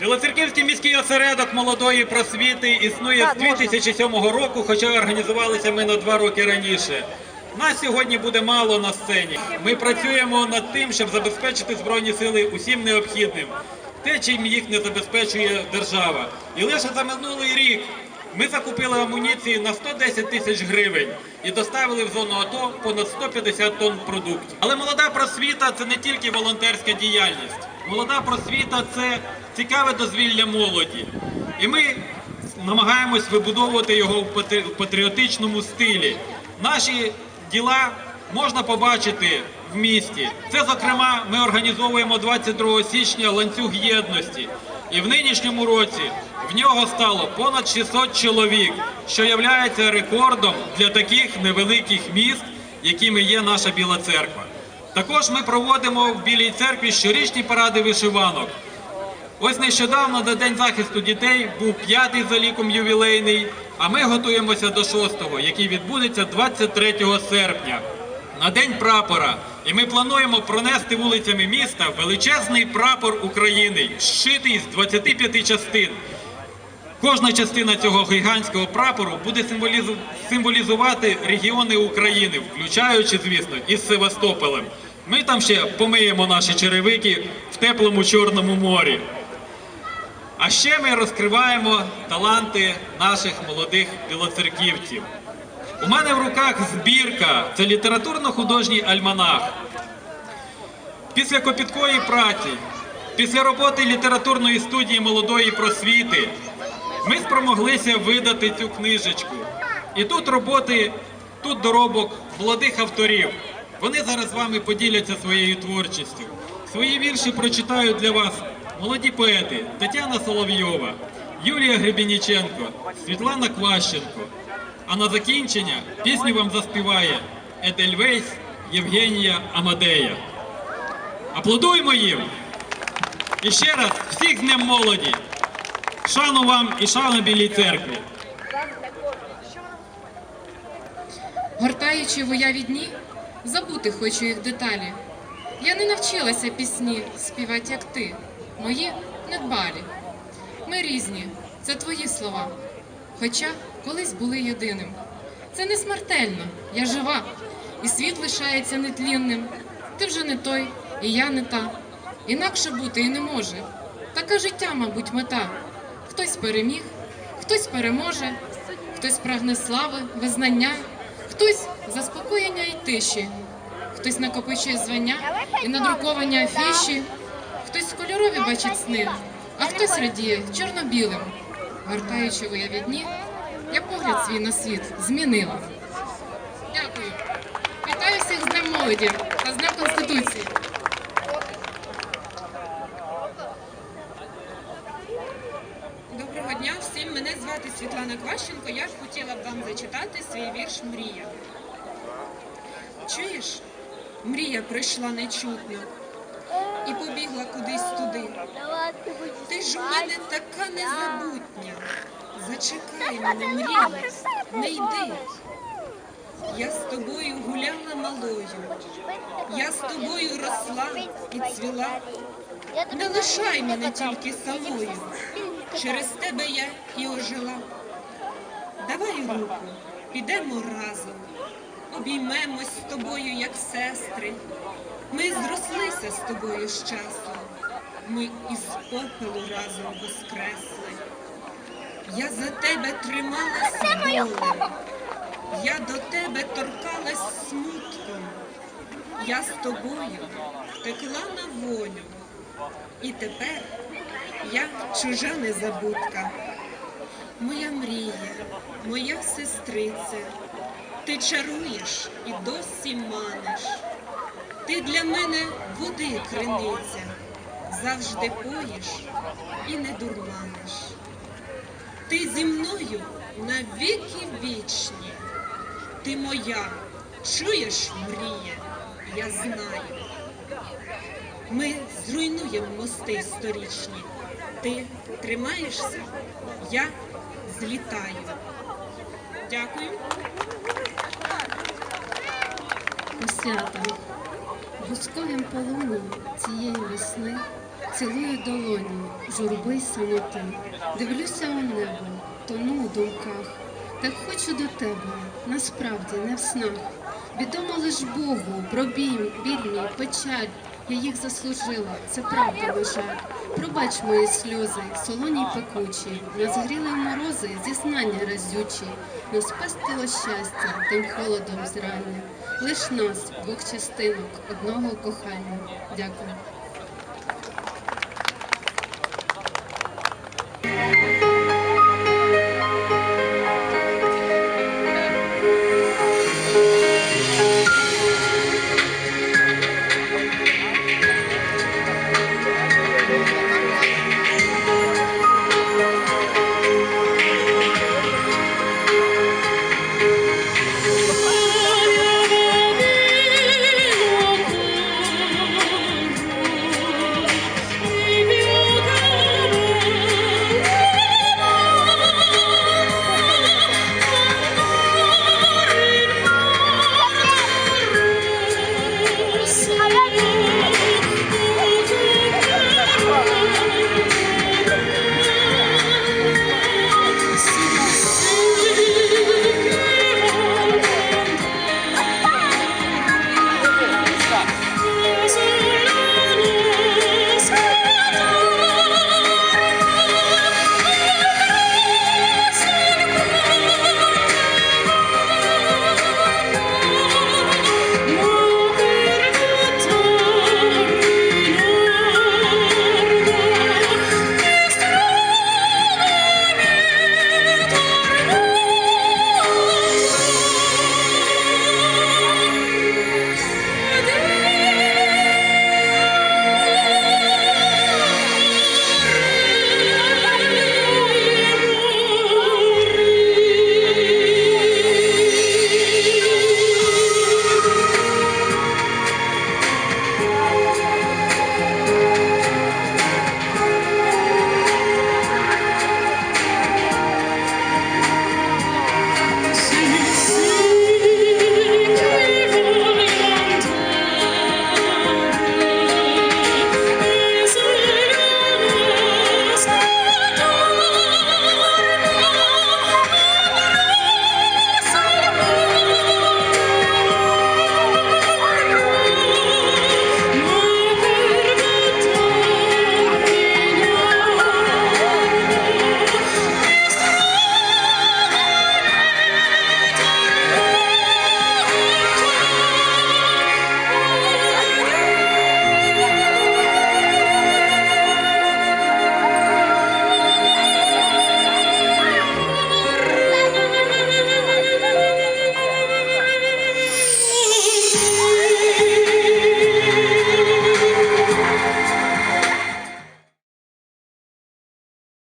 Білоцерківський міський осередок молодої просвіти існує з 2007 року, хоча організувалися ми на два роки раніше. Нас сьогодні буде мало на сцені. Ми працюємо над тим, щоб забезпечити Збройні сили усім необхідним, те, чим їх не забезпечує держава. І лише за минулий рік ми закупили амуніції на 110 тисяч гривень і доставили в зону АТО понад 150 тонн продуктів. Але молода просвіта це не тільки волонтерська діяльність. Молода просвіта це цікаве дозвілля молоді. І ми намагаємось вибудовувати його в патріотичному стилі. Наші діла можна побачити в місті. Це, зокрема, ми організовуємо 22 січня ланцюг єдності. І в нинішньому році в нього стало понад 600 чоловік, що є рекордом для таких невеликих міст, якими є наша Біла Церква. Також ми проводимо в Білій церкві щорічні паради вишиванок. Ось нещодавно на День захисту дітей був п'ятий за ліком ювілейний, а ми готуємося до шостого, який відбудеться 23 серпня на День прапора. І ми плануємо пронести вулицями міста величезний прапор України, зшитий з 25 частин. Кожна частина цього гігантського прапору буде символізувати регіони України, включаючи, звісно, із Севастополем. Ми там ще помиємо наші черевики в теплому Чорному морі. А ще ми розкриваємо таланти наших молодих білоцерківців. У мене в руках збірка, це літературно-художній альманах. Після копіткої праці, після роботи літературної студії молодої просвіти, ми спромоглися видати цю книжечку. І тут роботи, тут доробок молодих авторів. Вони зараз з вами поділяться своєю творчістю. Свої вірші прочитають для вас молоді поети Тетяна Соловйова, Юлія Гребініченко, Світлана Кващенко. А на закінчення пісню вам заспіває Едельвейс Євгенія Амадея. Аплодуймо їм! І ще раз всіх з Днем молоді! Шану вам і шану Білій церкві! Гортаючи в уяві дні, забути хочу їх деталі. Я не навчилася пісні співати, як ти, мої недбалі. Ми різні, це твої слова. Хоча колись були єдиним. Це не смертельно, я жива, і світ лишається нетлінним. Ти вже не той, і я не та. Інакше бути і не може. Така життя, мабуть, мета. Хтось переміг, хтось переможе, хтось прагне слави, визнання, хтось заспокоєння і тиші, хтось накопичує звання і надруковані афіші, кольорові бачить сни, а хтось радіє чорно-білим. Гортаючи в уяві дні, я погляд свій на світ змінила. Дякую. Вітаю всіх з Днем молоді та з Днем Конституції. Доброго дня всім. Мене звати Світлана Кващенко. Я б хотіла б вам зачитати свій вірш Мрія. Чуєш? Мрія прийшла нечутно і побігла кудись туди. Ти ж у мене така незабутня. Зачекай мене, мрія, не йди. Я з тобою гуляла малою, я з тобою росла і цвіла. Не лишай мене тільки самою. Через тебе я і ожила. Давай руку, підемо разом, обіймемось з тобою, як сестри. Ми зрослися з тобою з часом, ми із попелу разом воскресли. Я за тебе трималась болем, я до тебе торкалась смутком. Я з тобою втекла на волю. І тепер я чужа незабудка. Моя мрія, моя сестриця, ти чаруєш і досі маниш. Ти для мене води криниця, завжди поїш і не дурманиш. Ти зі мною навіки вічні. Ти моя, чуєш, мрія, я знаю. Ми зруйнуємо мости сторічні. Ти тримаєшся, я злітаю. Дякую. Осята, гусковим полоном цієї весни цілую долоні, журби самоти. Дивлюся у небо, тону у думках. Так хочу до тебе, насправді не в снах. Відомо лиш Богу про біль, біль печаль. Я їх заслужила, це правда лежа. Пробач мої сльози, солоні й пекучі, Нас гріли морози, зізнання разючі, Нас пестило щастя тим холодом зрання. Лиш нас, двох частинок, одного кохання. Дякую.